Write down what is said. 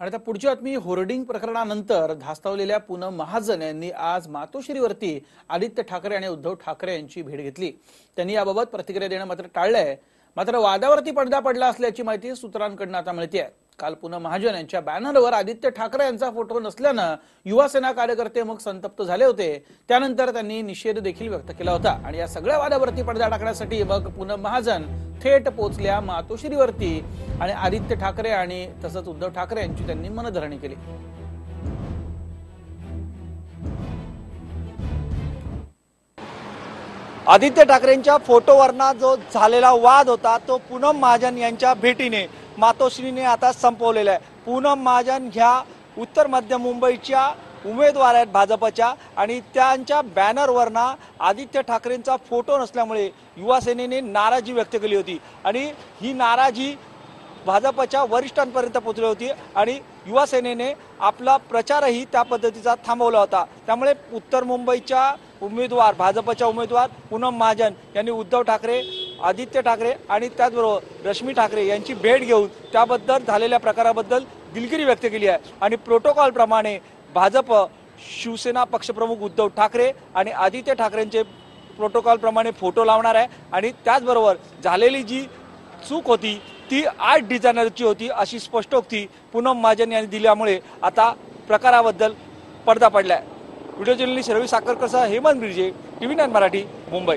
आणि आता पुढची बातमी होर्डिंग प्रकरणानंतर धास्तावलेल्या पूनम महाजन यांनी आज मातोश्रीवरती आदित्य ठाकरे आणि उद्धव ठाकरे यांची भेट घेतली. त्यांनी याबाबत प्रतिक्रिया देणं मात्र टाळलंय. मात्र वादावरती पडदा पडला असल्याची माहिती सूत्रांकडून आता मिळते काल पुन्हा महाजन यांच्या बॅनरवर आदित्य ठाकरे यांचा फोटो नसल्यानं युवासेना कार्यकर्ते मग संतप्त झाले होते. त्यानंतर त्यांनी निषेध देखील व्यक्त केला होता. आणि या सगळ्या वादावरती पडदा टाकण्यासाठी मग पूनम महाजन थेट पोचल्या मातोश्रीवरती. आणि आदित्य ठाकरे आणि तसंच उद्धव ठाकरे यांची त्यांनी मनधरणी केली. आदित्य ठाकरेंच्या फोटोवरना जो झालेला वाद होता तो पूनम महाजन यांच्या भेटीने मातोश्रीने आता संपवलेलं आहे. पूनम महाजन ह्या उत्तर मध्य मुंबईच्या उमेदवार आहेत भाजपच्या आणि त्यांच्या बॅनरवरना आदित्य ठाकरेंचा फोटो नसल्यामुळे युवासेनेने नाराजी व्यक्त केली होती. आणि ही नाराजी भाजपच्या वरिष्ठांपर्यंत पोचली होती आणि युवासेनेने आपला प्रचारही त्या पद्धतीचा थांबवला होता. त्यामुळे उत्तर मुंबईच्या उमेदवार भाजपच्या उमेदवार पूनम महाजन यांनी उद्धव ठाकरे आदित्य ठाकरे आणि त्याचबरोबर रश्मी ठाकरे यांची भेट घेऊन त्याबद्दल झालेल्या प्रकाराबद्दल दिलगिरी व्यक्त केली आहे. आणि प्रोटोकॉलप्रमाणे भाजप शिवसेना पक्षप्रमुख उद्धव ठाकरे आणि आदित्य ठाकरेंचे प्रोटोकॉलप्रमाणे फोटो लावणार आहे. आणि त्याचबरोबर झालेली जी चूक होती ती आठ डिझायनरची होती अशी स्पष्टोक्ती पूनम महाजन यांनी दिल्यामुळे आता प्रकाराबद्दल पडदा पडलाय. व्हिडिओ जर्नलिस्ट रवी साखरकरसह हेमंत बिर्जे टीव्ही नाईन मराठी मुंबई.